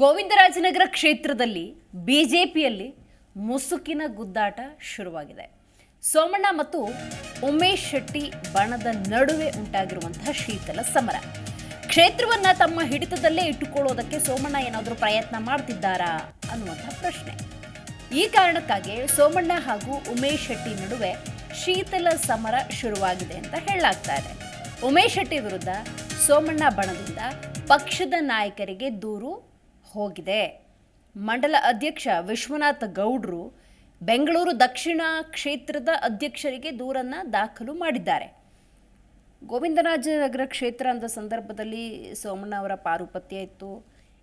ಗೋವಿಂದರಾಜನಗರ ಕ್ಷೇತ್ರದಲ್ಲಿ ಬಿಜೆಪಿಯಲ್ಲಿ ಮುಸುಕಿನ ಗುದ್ದಾಟ ಶುರುವಾಗಿದೆ. ಸೋಮಣ್ಣ ಮತ್ತು ಉಮೇಶ್ ಶೆಟ್ಟಿ ಬಣದ ನಡುವೆ ಉಂಟಾಗಿರುವಂತಹ ಶೀತಲ ಸಮರ. ಕ್ಷೇತ್ರವನ್ನ ತಮ್ಮ ಹಿಡಿತದಲ್ಲೇ ಇಟ್ಟುಕೊಳ್ಳೋದಕ್ಕೆ ಸೋಮಣ್ಣ ಏನಾದರೂ ಪ್ರಯತ್ನ ಮಾಡ್ತಿದ್ದಾರಾ ಅನ್ನುವಂಥ ಪ್ರಶ್ನೆ. ಈ ಕಾರಣಕ್ಕಾಗಿ ಸೋಮಣ್ಣ ಹಾಗೂ ಉಮೇಶ್ ಶೆಟ್ಟಿ ನಡುವೆ ಶೀತಲ ಸಮರ ಶುರುವಾಗಿದೆ ಅಂತ ಹೇಳಲಾಗ್ತಾ ಇದೆ. ಉಮೇಶ್ ಶೆಟ್ಟಿ ವಿರುದ್ಧ ಸೋಮಣ್ಣ ಬಣದಿಂದ ಪಕ್ಷದ ನಾಯಕರಿಗೆ ದೂರು ಹೋಗಿದೆ. ಮಂಡಲ ಅಧ್ಯಕ್ಷ ವಿಶ್ವನಾಥ ಗೌಡ್ರು ಬೆಂಗಳೂರು ದಕ್ಷಿಣ ಕ್ಷೇತ್ರದ ಅಧ್ಯಕ್ಷರಿಗೆ ದೂರನ್ನು ದಾಖಲು ಮಾಡಿದ್ದಾರೆ. ಗೋವಿಂದರಾಜನಗರ ಕ್ಷೇತ್ರ ಅಂದ ಸಂದರ್ಭದಲ್ಲಿ ಸೋಮಣ್ಣ ಅವರ ಪಾರುಪತ್ಯ ಇತ್ತು.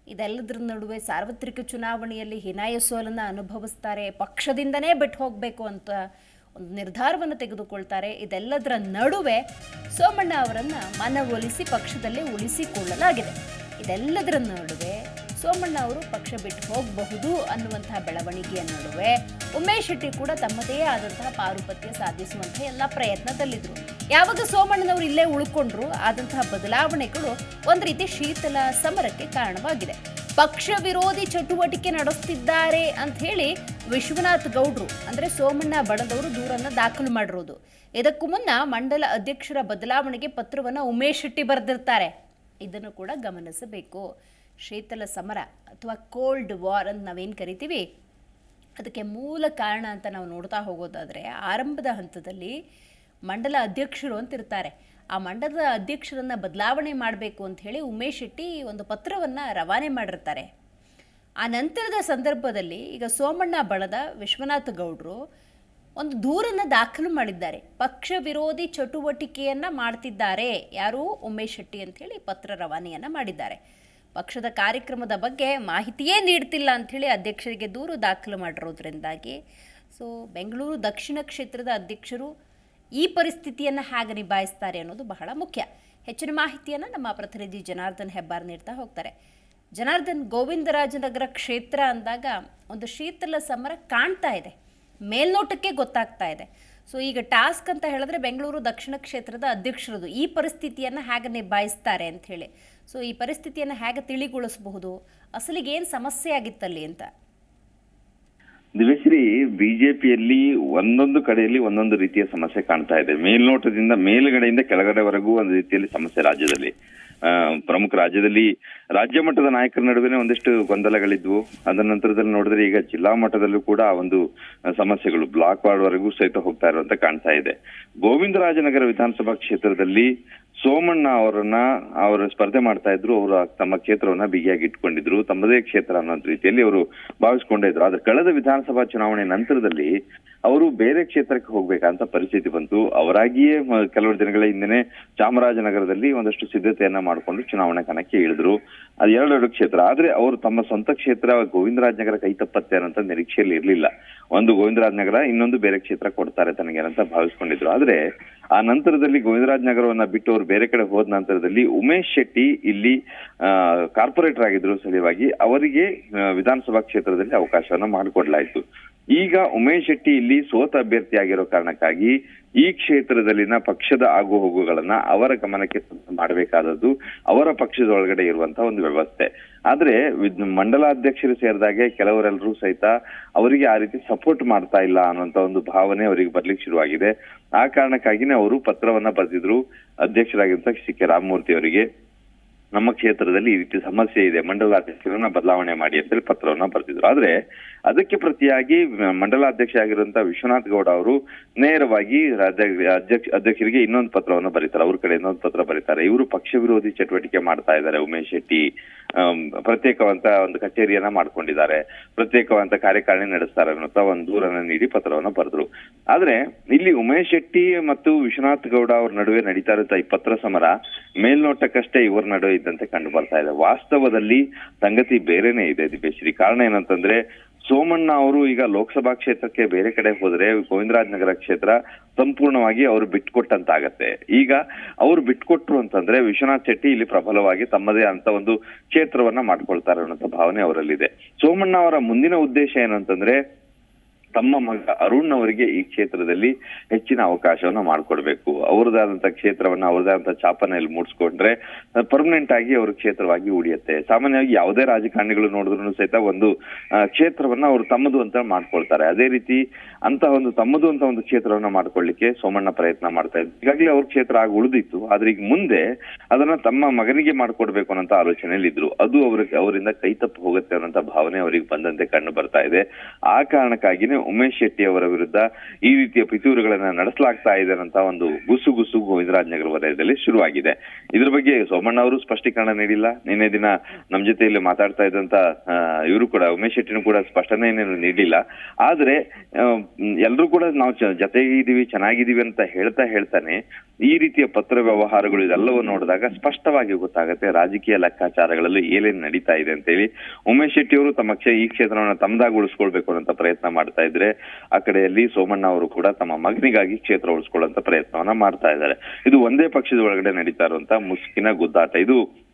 ಇದೆಲ್ಲದರ ನಡುವೆ ಸಾರ್ವತ್ರಿಕ ಚುನಾವಣೆಯಲ್ಲಿ ಹಿನಾಯ ಸೋಲನ್ನು ಅನುಭವಿಸ್ತಾರೆ, ಪಕ್ಷದಿಂದನೇ ಬಿಟ್ಟು ಹೋಗಬೇಕು ಅಂತ ಒಂದು ನಿರ್ಧಾರವನ್ನು ತೆಗೆದುಕೊಳ್ತಾರೆ. ಇದೆಲ್ಲದರ ನಡುವೆ ಸೋಮಣ್ಣ ಅವರನ್ನು ಮನವೊಲಿಸಿ ಪಕ್ಷದಲ್ಲೇ ಉಳಿಸಿಕೊಳ್ಳಲಾಗಿದೆ. ಇದೆಲ್ಲದರ ನಡುವೆ ಸೋಮಣ್ಣ ಅವರು ಪಕ್ಷ ಬಿಟ್ಟು ಹೋಗಬಹುದು ಅನ್ನುವಂತಹ ಬೆಳವಣಿಗೆಯ ನಡುವೆ ಉಮೇಶ್ ಶೆಟ್ಟಿ ಕೂಡ ತಮ್ಮದೇ ಆದಂತಹ ಪಾರುಪತ್ಯ ಸಾಧಿಸುವಂತಹ ಎಲ್ಲ ಪ್ರಯತ್ನದಲ್ಲಿದ್ರು. ಯಾವಾಗ ಸೋಮಣ್ಣನವರು ಇಲ್ಲೇ ಉಳ್ಕೊಂಡ್ರು, ಆದಂತಹ ಬದಲಾವಣೆಗಳು ಒಂದು ರೀತಿ ಶೀತಲ ಸಮರಕ್ಕೆ ಕಾರಣವಾಗಿದೆ. ಪಕ್ಷ ವಿರೋಧಿ ಚಟುವಟಿಕೆ ನಡೆಸ್ತಿದ್ದಾರೆ ಅಂತ ಹೇಳಿ ವಿಶ್ವನಾಥ್ ಗೌಡ್ರು, ಅಂದ್ರೆ ಸೋಮಣ್ಣ ಬಡದವರು ದೂರನ್ನ ದಾಖಲು ಮಾಡಿರೋದು. ಇದಕ್ಕೂ ಮುನ್ನ ಮಂಡಲ ಅಧ್ಯಕ್ಷರ ಬದಲಾವಣೆಗೆ ಪತ್ರವನ್ನು ಉಮೇಶ್ ಶೆಟ್ಟಿ ಬರೆದಿರ್ತಾರೆ. ಇದನ್ನು ಕೂಡ ಗಮನಿಸಬೇಕು. ಶೀತಲ ಸಮರ ಅಥವಾ ಕೋಲ್ಡ್ ವಾರ್ ಅಂತ ನಾವೇನು ಕರಿತೀವಿ? ಅದಕ್ಕೆ ಮೂಲ ಕಾರಣ ಅಂತ ನಾವು ನೋಡ್ತಾ ಹೋಗೋದಾದರೆ ಆರಂಭದ ಹಂತದಲ್ಲಿ ಮಂಡಲ ಅಧ್ಯಕ್ಷರು ಅಂತ ಇರ್ತಾರೆ ಆ ಮಂಡಲದ ಅಧ್ಯಕ್ಷರನ್ನು ಬದಲಾವಣೆ ಮಾಡಬೇಕು ಅಂತ ಹೇಳಿ ಉಮೇಶ್ ಶೆಟ್ಟಿ ಒಂದು ಪತ್ರವನ್ನು ರವಾನೆ ಮಾಡಿರ್ತಾರೆ. ಆ ನಂತರದ ಸಂದರ್ಭದಲ್ಲಿ ಈಗ ಸೋಮಣ್ಣ ಬಳದ ವಿಶ್ವನಾಥ ಗೌಡರು ಒಂದು ದೂರನ್ನು ದಾಖಲು ಮಾಡಿದ್ದಾರೆ. ಪಕ್ಷ ವಿರೋಧಿ ಚಟುವಟಿಕೆಯನ್ನು ಮಾಡ್ತಿದ್ದಾರೆ. ಯಾರು? ಉಮೇಶ್ ಶೆಟ್ಟಿ ಅಂತ ಹೇಳಿ ಪತ್ರ ರವಾನೆಯನ್ನು ಮಾಡಿದ್ದಾರೆ. ಪಕ್ಷದ ಕಾರ್ಯಕ್ರಮದ ಬಗ್ಗೆ ಮಾಹಿತಿಯೇ ನೀಡ್ತಿಲ್ಲ ಅಂಥೇಳಿ ಅಧ್ಯಕ್ಷರಿಗೆ ದೂರು ದಾಖಲು ಮಾಡಿರೋದ್ರಿಂದಾಗಿ. ಸೊ ಬೆಂಗಳೂರು ದಕ್ಷಿಣ ಕ್ಷೇತ್ರದ ಅಧ್ಯಕ್ಷರು ಈ ಪರಿಸ್ಥಿತಿಯನ್ನು ಹೇಗೆ ನಿಭಾಯಿಸ್ತಾರೆ ಅನ್ನೋದು ಬಹಳ ಮುಖ್ಯ. ಹೆಚ್ಚಿನ ಮಾಹಿತಿಯನ್ನು ನಮ್ಮ ಪ್ರತಿನಿಧಿ ಜನಾರ್ದನ್ ಹೆಬ್ಬಾರ್ ನೀಡ್ತಾ ಹೋಗ್ತಾರೆ. ಜನಾರ್ದನ್, ಗೋವಿಂದರಾಜನಗರ ಕ್ಷೇತ್ರ ಅಂದಾಗ ಒಂದು ಶೀತಲ ಸಮರ ಕಾಣ್ತಾ ಇದೆ. ಮೇಲ್ನೋಟಕ್ಕೆ ಗೊತ್ತಾಗ್ತಾ ಇದೆ. ಸೊ ಈಗ ಟಾಸ್ಕ್ ಅಂತ ಹೇಳಿದ್ರೆ ಬೆಂಗಳೂರು ದಕ್ಷಿಣ ಕ್ಷೇತ್ರದ ಅಧ್ಯಕ್ಷರದು. ಈ ಪರಿಸ್ಥಿತಿಯನ್ನು ಹೇಗೆ ನಿಭಾಯಿಸ್ತಾರೆ ಅಂತ ಹೇಳಿ. ಸೊ ಈ ಪರಿಸ್ಥಿತಿಯನ್ನು ಹೇಗೆ ತಿಳಿಗೊಳಿಸಬಹುದು? ಅಸಲಿಗೆ ಏನು ಸಮಸ್ಯೆ ಆಗಿತ್ತಲ್ಲಿ ಅಂತ? ದಿವ್ಯಶ್ರೀ, ಬಿಜೆಪಿಯಲ್ಲಿ ಒಂದೊಂದು ಕಡೆಯಲ್ಲಿ ಒಂದೊಂದು ರೀತಿಯ ಸಮಸ್ಯೆ ಕಾಣ್ತಾ ಇದೆ. ಮೇಲ್ನೋಟದಿಂದ ಮೇಲ್ಗಡೆಯಿಂದ ಕೆಳಗಡೆವರೆಗೂ ಒಂದು ರೀತಿಯಲ್ಲಿ ಸಮಸ್ಯೆ ರಾಜ್ಯದಲ್ಲಿ. ಪ್ರಮುಖ ರಾಜ್ಯದಲ್ಲಿ ರಾಜ್ಯ ಮಟ್ಟದ ನಾಯಕರ ನಡುವೆ ಒಂದಿಷ್ಟು ಗೊಂದಲಗಳಿದ್ವು. ಅದರ ನಂತರದಲ್ಲಿ ನೋಡಿದ್ರೆ ಈಗ ಜಿಲ್ಲಾ ಮಟ್ಟದಲ್ಲೂ ಕೂಡ ಒಂದು ಸಮಸ್ಯೆಗಳು ಬ್ಲಾಕ್ ವಾರ್ಡ್ ವರೆಗೂ ಸಹಿತ ಹೋಗ್ತಾ ಇರುವಂತ ಕಾಣ್ತಾ ಇದೆ. ಗೋವಿಂದರಾಜನಗರ ವಿಧಾನಸಭಾ ಕ್ಷೇತ್ರದಲ್ಲಿ ಸೋಮಣ್ಣ ಅವರನ್ನ ಅವರು ಸ್ಪರ್ಧೆ ಮಾಡ್ತಾ ಇದ್ರು, ಅವರು ತಮ್ಮ ಕ್ಷೇತ್ರವನ್ನ ಬಿಗಿಯಾಗಿ ಇಟ್ಕೊಂಡಿದ್ರು, ತಮ್ಮದೇ ಕ್ಷೇತ್ರ ಅನ್ನೋ ರೀತಿಯಲ್ಲಿ ಅವರು ಭಾವಿಸ್ಕೊಂಡಿದ್ರು ಆದ್ರೆ ಕಳೆದ ವಿಧಾನಸಭಾ ಚುನಾವಣೆ ನಂತರದಲ್ಲಿ ಅವರು ಬೇರೆ ಕ್ಷೇತ್ರಕ್ಕೆ ಹೋಗ್ಬೇಕಂತ ಪರಿಸ್ಥಿತಿ ಬಂತು. ಅವರಾಗಿಯೇ ಕೆಲವು ದಿನಗಳ ಹಿಂದೆನೆ ಚಾಮರಾಜನಗರದಲ್ಲಿ ಒಂದಷ್ಟು ಸಿದ್ಧತೆಯನ್ನ ಮಾಡಿಕೊಂಡು ಚುನಾವಣೆ ಕಣಕ್ಕೆ ಇಳಿದ್ರು. ಅದು ಎರಡೆರಡು ಕ್ಷೇತ್ರ. ಆದ್ರೆ ಅವರು ತಮ್ಮ ಸ್ವಂತ ಕ್ಷೇತ್ರ ಗೋವಿಂದರಾಜನಗರ ಕೈ ತಪ್ಪತ್ತೆ ಅನ್ನೋಂತ ನಿರೀಕ್ಷೆಯಲ್ಲಿ ಇರಲಿಲ್ಲ. ಒಂದು ಗೋವಿಂದರಾಜನಗರ, ಇನ್ನೊಂದು ಬೇರೆ ಕ್ಷೇತ್ರ ಕೊಡ್ತಾರೆ ತನಗೆ ಅಂತ ಭಾವಿಸ್ಕೊಂಡಿದ್ರು. ಆದ್ರೆ ಆ ನಂತರದಲ್ಲಿ ಗೋವಿಂದರಾಜ್ ನಗರವನ್ನ ಬಿಟ್ಟು ಅವರು ಬೇರೆ ಕಡೆ ಹೋದ ನಂತರದಲ್ಲಿ ಉಮೇಶ್ ಶೆಟ್ಟಿ ಇಲ್ಲಿ ಕಾರ್ಪೊರೇಟರ್ ಆಗಿದ್ರು ಸಲುವಾಗಿ, ಅವರಿಗೆ ವಿಧಾನಸಭಾ ಕ್ಷೇತ್ರದಲ್ಲಿ ಅವಕಾಶವನ್ನ ಮಾಡಿಕೊಡ್ಲಾಯ್ತು. ಈಗ ಉಮೇಶ್ ಶೆಟ್ಟಿ ಇಲ್ಲಿ ಸೋತ ಅಭ್ಯರ್ಥಿಯಾಗಿರೋ ಕಾರಣಕ್ಕಾಗಿ ಈ ಕ್ಷೇತ್ರದಲ್ಲಿನ ಪಕ್ಷದ ಆಗು ಹೋಗುಗಳನ್ನ ಅವರ ಗಮನಕ್ಕೆ ಮಾಡಬೇಕಾದದ್ದು ಅವರ ಪಕ್ಷದ ಒಳಗಡೆ ಇರುವಂತಹ ಒಂದು ವ್ಯವಸ್ಥೆ. ಆದ್ರೆ ಮಂಡಲಾಧ್ಯಕ್ಷರು ಸೇರಿದಾಗೆ ಕೆಲವರೆಲ್ಲರೂ ಸಹಿತ ಅವರಿಗೆ ಆ ರೀತಿ ಸಪೋರ್ಟ್ ಮಾಡ್ತಾ ಇಲ್ಲ ಅನ್ನುವಂತ ಒಂದು ಭಾವನೆ ಅವರಿಗೆ ಬರ್ಲಿಕ್ಕೆ ಶುರುವಾಗಿದೆ. ಆ ಕಾರಣಕ್ಕಾಗಿನೇ ಅವರು ಪತ್ರವನ್ನ ಬರೆದಿದ್ರು ಅಧ್ಯಕ್ಷರಾಗಿರುವಂತ ಸಿ ಕೆ ರಾಮಮೂರ್ತಿ ಅವರಿಗೆ. ನಮ್ಮ ಕ್ಷೇತ್ರದಲ್ಲಿ ಈ ರೀತಿ ಸಮಸ್ಯೆ ಇದೆ ಮಂಡಲಾಧ್ಯಕ್ಷರನ್ನ ಬದಲಾವಣೆ ಮಾಡಿ ಅಂತೇಳಿ ಪತ್ರವನ್ನ ಬರೆದಿದ್ರು. ಆದ್ರೆ ಅದಕ್ಕೆ ಪ್ರತಿಯಾಗಿ ಮಂಡಲ ಮಂಡಲಾಧ್ಯಕ್ಷ ಆಗಿರುವಂತಹ ವಿಶ್ವನಾಥ್ ಗೌಡ ಅವರು ನೇರವಾಗಿ ಅಧ್ಯಕ್ಷ ಅಧ್ಯಕ್ಷರಿಗೆ ಇನ್ನೊಂದು ಪತ್ರವನ್ನು ಬರೀತಾರೆ. ಅವ್ರ ಕಡೆ ಇನ್ನೊಂದು ಪತ್ರ ಬರೀತಾರೆ. ಇವರು ಪಕ್ಷ ವಿರೋಧಿ ಚಟುವಟಿಕೆ ಮಾಡ್ತಾ ಇದ್ದಾರೆ. ಉಮೇಶ್ ಶೆಟ್ಟಿ ಪ್ರತ್ಯೇಕವಂತ ಒಂದು ಕಚೇರಿಯನ್ನ ಮಾಡ್ಕೊಂಡಿದ್ದಾರೆ. ಪ್ರತ್ಯೇಕವಂತ ಕಾರ್ಯಕಾರಿಣಿ ನಡೆಸ್ತಾರೆ ಅನ್ನುವಂತ ಒಂದು ದೂರನ್ನ ನೀಡಿ ಪತ್ರವನ್ನ ಬರೆದ್ರು. ಆದ್ರೆ ಇಲ್ಲಿ ಉಮೇಶ್ ಶೆಟ್ಟಿ ಮತ್ತು ವಿಶ್ವನಾಥ್ ಗೌಡ ಅವ್ರ ನಡುವೆ ನಡೀತಾ ಇರುವಂತಹ ಈ ಪತ್ರ ಸಮರ ಮೇಲ್ನೋಟಕ್ಕಷ್ಟೇ ಇವರ ನಡುವೆ ಇದ್ದಂತೆ ಕಂಡು ಬರ್ತಾ ಇದೆ. ವಾಸ್ತವದಲ್ಲಿ ಸಂಗತಿ ಬೇರೆನೇ ಇದೆ ದಿಪೇಶ್ರೀ ಕಾರಣ ಏನಂತಂದ್ರೆ ಸೋಮಣ್ಣ ಅವರು ಈಗ ಲೋಕಸಭಾ ಕ್ಷೇತ್ರಕ್ಕೆ ಬೇರೆ ಕಡೆ ಹೋದ್ರೆ ಗೋವಿಂದರಾಜನಗರ ಕ್ಷೇತ್ರ ಸಂಪೂರ್ಣವಾಗಿ ಅವರು ಬಿಟ್ಕೊಟ್ಟಂತಾಗತ್ತೆ. ಈಗ ಅವ್ರು ಬಿಟ್ಕೊಟ್ರು ಅಂತಂದ್ರೆ ವಿಶ್ವನಾಥ್ ಶೆಟ್ಟಿ ಇಲ್ಲಿ ಪ್ರಬಲವಾಗಿ ತಮ್ಮದೇ ಅಂತ ಒಂದು ಕ್ಷೇತ್ರವನ್ನ ಮಾಡ್ಕೊಳ್ತಾರೆ ಅನ್ನೋಂತ ಭಾವನೆ ಅವರಲ್ಲಿದೆ. ಸೋಮಣ್ಣ ಅವರ ಮುಂದಿನ ಉದ್ದೇಶ ಏನಂತಂದ್ರೆ ತಮ್ಮ ಮಗ ಅರುಣ್ ಅವರಿಗೆ ಈ ಕ್ಷೇತ್ರದಲ್ಲಿ ಹೆಚ್ಚಿನ ಅವಕಾಶವನ್ನ ಮಾಡಿಕೊಡ್ಬೇಕು. ಅವ್ರದಾದಂತ ಕ್ಷೇತ್ರವನ್ನ, ಅವ್ರದಾದಂತ ಚಾಪನ ಇಲ್ಲಿ ಮೂಡಿಸ್ಕೊಂಡ್ರೆ ಪರ್ಮನೆಂಟ್ ಆಗಿ ಅವ್ರ ಕ್ಷೇತ್ರವಾಗಿ ಉಳಿಯುತ್ತೆ. ಸಾಮಾನ್ಯವಾಗಿ ಯಾವುದೇ ರಾಜಕಾರಣಿಗಳು ನೋಡಿದ್ರು ಸಹಿತ ಒಂದು ಕ್ಷೇತ್ರವನ್ನ ಅವ್ರು ತಮ್ಮದು ಅಂತ ಮಾಡ್ಕೊಳ್ತಾರೆ. ಅದೇ ರೀತಿ ಅಂತ ಒಂದು ತಮ್ಮದು ಅಂತ ಒಂದು ಕ್ಷೇತ್ರವನ್ನ ಮಾಡ್ಕೊಳ್ಳಿಕ್ಕೆ ಸೋಮಣ್ಣ ಪ್ರಯತ್ನ ಮಾಡ್ತಾ ಇದ್ರು. ಈಗಾಗಲೇ ಅವ್ರ ಕ್ಷೇತ್ರ ಆಗಿ ಉಳಿದಿತ್ತು. ಆದ್ರೆ ಈಗ ಮುಂದೆ ಅದನ್ನ ತಮ್ಮ ಮಗನಿಗೆ ಮಾಡ್ಕೊಡ್ಬೇಕು ಅನ್ನೋ ಆಲೋಚನೆಯಲ್ಲಿ ಇದ್ರು ಅದು ಅವ್ರಿಗೆ, ಅವರಿಂದ ಕೈ ತಪ್ಪು ಹೋಗುತ್ತೆ ಅನ್ನೋಂತ ಭಾವನೆ ಅವರಿಗೆ ಬಂದಂತೆ ಕಂಡು ಬರ್ತಾ ಇದೆ. ಆ ಕಾರಣಕ್ಕಾಗಿನೇ ಉಮೇಶ್ ಶೆಟ್ಟಿ ಅವರ ವಿರುದ್ಧ ಈ ರೀತಿಯ ಪಿತೂರುಗಳನ್ನ ನಡೆಸಲಾಗ್ತಾ ಇದೆ ಅಂತ ಒಂದು ಗುಸು ಗುಸು ಗೋವಿಂದರಾಜನಗರ ವಲಯದಲ್ಲಿ ಶುರುವಾಗಿದೆ. ಇದ್ರ ಬಗ್ಗೆ ಸೋಮಣ್ಣ ಅವರು ಸ್ಪಷ್ಟೀಕರಣ ನೀಡಿಲ್ಲ. ನಿನ್ನೆ ದಿನ ನಮ್ಮ ಜೊತೆಯಲ್ಲಿ ಮಾತಾಡ್ತಾ ಇದ್ದಂತ ಇವರು ಕೂಡ, ಉಮೇಶ್ ಶೆಟ್ಟಿನೂ ಕೂಡ ಸ್ಪಷ್ಟನೆಯನ್ನು ನೀಡಿಲ್ಲ. ಆದ್ರೆ ಎಲ್ಲರೂ ಕೂಡ ನಾವು ಚ- ಚೆನ್ನಾಗಿದ್ದೀವಿ ಅಂತ ಹೇಳ್ತಾ ಹೇಳ್ತಾನೆ ಈ ರೀತಿಯ ಪತ್ರ ವ್ಯವಹಾರಗಳು ಇದೆಲ್ಲವೂ ನೋಡಿದಾಗ ಸ್ಪಷ್ಟವಾಗಿ ಗೊತ್ತಾಗುತ್ತೆ. ರಾಜಕೀಯ ಲೆಕ್ಕಾಚಾರಗಳಲ್ಲಿ ಏನೇನು ನಡೀತಾ ಇದೆ ಅಂತ ಹೇಳಿ ಉಮೇಶ್ ಶೆಟ್ಟಿ ಅವರು ತಮ್ಮ ಈ ಕ್ಷೇತ್ರವನ್ನು ತಮ್ಮದಾಗಿ ಉಳಿಸ್ಕೊಳ್ಬೇಕು ಅಂತ ಪ್ರಯತ್ನ ಮಾಡ್ತಾ ಇದ್ರೆ, ಆ ಕಡೆಯಲ್ಲಿ ಸೋಮಣ್ಣ ಅವರು ಕೂಡ ತಮ್ಮ ಮಗನಿಗಾಗಿ ಕ್ಷೇತ್ರ ಉಳಿಸ್ಕೊಳ್ಳುವಂತ ಪ್ರಯತ್ನವನ್ನ ಮಾಡ್ತಾ ಇದ್ದಾರೆ. ಇದು ಒಂದೇ ಪಕ್ಷದ ಒಳಗಡೆ ನಡೀತಾ ಇರುವಂತ ಮುಸುಕಿನ ಗುದ್ದಾಟ. ಇದು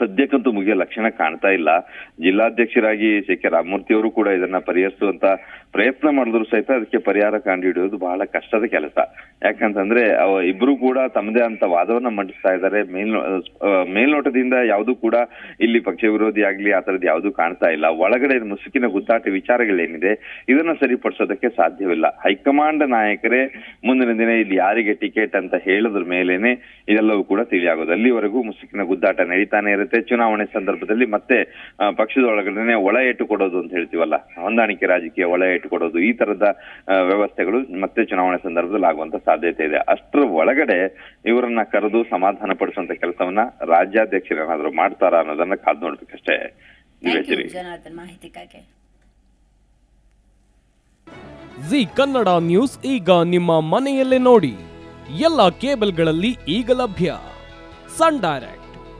ಸದ್ಯಕ್ಕಂತೂ ಮುಗಿಯ ಲಕ್ಷಣ ಕಾಣ್ತಾ ಇಲ್ಲ. ಜಿಲ್ಲಾಧ್ಯಕ್ಷರಾಗಿ ಸಿ ಕೆ ರಾಮಮೂರ್ತಿ ಅವರು ಕೂಡ ಇದನ್ನ ಪರಿಹರಿಸುವಂತ ಪ್ರಯತ್ನ ಮಾಡಿದ್ರು ಸಹಿತ ಅದಕ್ಕೆ ಪರಿಹಾರ ಕಂಡು ಹಿಡಿಯೋದು ಬಹಳ ಕಷ್ಟದ ಕೆಲಸ. ಯಾಕಂತಂದ್ರೆ, ಅವ ಇಬ್ರು ಕೂಡ ತಮ್ಮದೇ ಅಂತ ವಾದವನ್ನ ಮಂಡಿಸ್ತಾ ಇದ್ದಾರೆ. ಮೇಲ್ ಮೇಲ್ನೋಟದಿಂದ ಯಾವುದು ಕೂಡ ಇಲ್ಲಿ ಪಕ್ಷ ವಿರೋಧಿ ಆಗ್ಲಿ, ಆ ತರದ್ ಯಾವುದು ಕಾಣ್ತಾ ಇಲ್ಲ. ಒಳಗಡೆ ಮುಸುಕಿನ ಗುದ್ದಾಟ ವಿಚಾರಗಳೇನಿದೆ, ಇದನ್ನ ಸರಿಪಡಿಸೋದಕ್ಕೆ ಸಾಧ್ಯವಿಲ್ಲ. ಹೈಕಮಾಂಡ್ ನಾಯಕರೇ, ಮುಂದಿನ ದಿನ ಇಲ್ಲಿ ಯಾರಿಗೆ ಟಿಕೆಟ್ ಅಂತ ಹೇಳಿದ್ರ ಮೇಲೇನೆ ಇದೆಲ್ಲವೂ ಕೂಡ ತಿಳಿಯಾಗೋದು. ಅಲ್ಲಿವರೆಗೂ ಮುಸುಕಿನ ಗುದ್ದಾಟ ನಡೀತಾನೆ ಇರುತ್ತೆ. ಚುನಾವಣೆ ಸಂದರ್ಭದಲ್ಲಿ ಮತ್ತೆ ಆ, ಪಕ್ಷದ ಒಳಗಡೆ ಒಳ ಏಟು ಕೊಡೋದು ಅಂತ ಹೇಳ್ತೀವಲ್ಲ ಹೊಂದಾಣಿಕೆ ರಾಜಕೀಯ ಒಳ ಏಟು ಕೊಡೋದು ಈ ತರದ ವ್ಯವಸ್ಥೆಗಳು ಮತ್ತೆ ಚುನಾವಣೆ ಸಂದರ್ಭದಲ್ಲಿ ಆಗುವಂತ ಸಾಧ್ಯತೆ ಇದೆ. ಅಷ್ಟರ ಒಳಗಡೆ ಇವರನ್ನ ಕರೆದು ಸಮಾಧಾನ ಪಡಿಸುವಂತ ಕೆಲಸವನ್ನ ರಾಜ್ಯಾಧ್ಯಕ್ಷರು ಏನಾದ್ರು ಮಾಡ್ತಾರ ಅನ್ನೋದನ್ನ ಕಾದು ನೋಡ್ಬೇಕಷ್ಟೇ. ಮಾಹಿತಿಗಾಗಿ ಜಿ ಕನ್ನಡ ನ್ಯೂಸ್ ಈಗ ನಿಮ್ಮ ಮನೆಯಲ್ಲೇ ನೋಡಿ. ಎಲ್ಲ ಕೇಬಲ್ಗಳಲ್ಲಿ ಈಗ ಲಭ್ಯ. Sun Direct.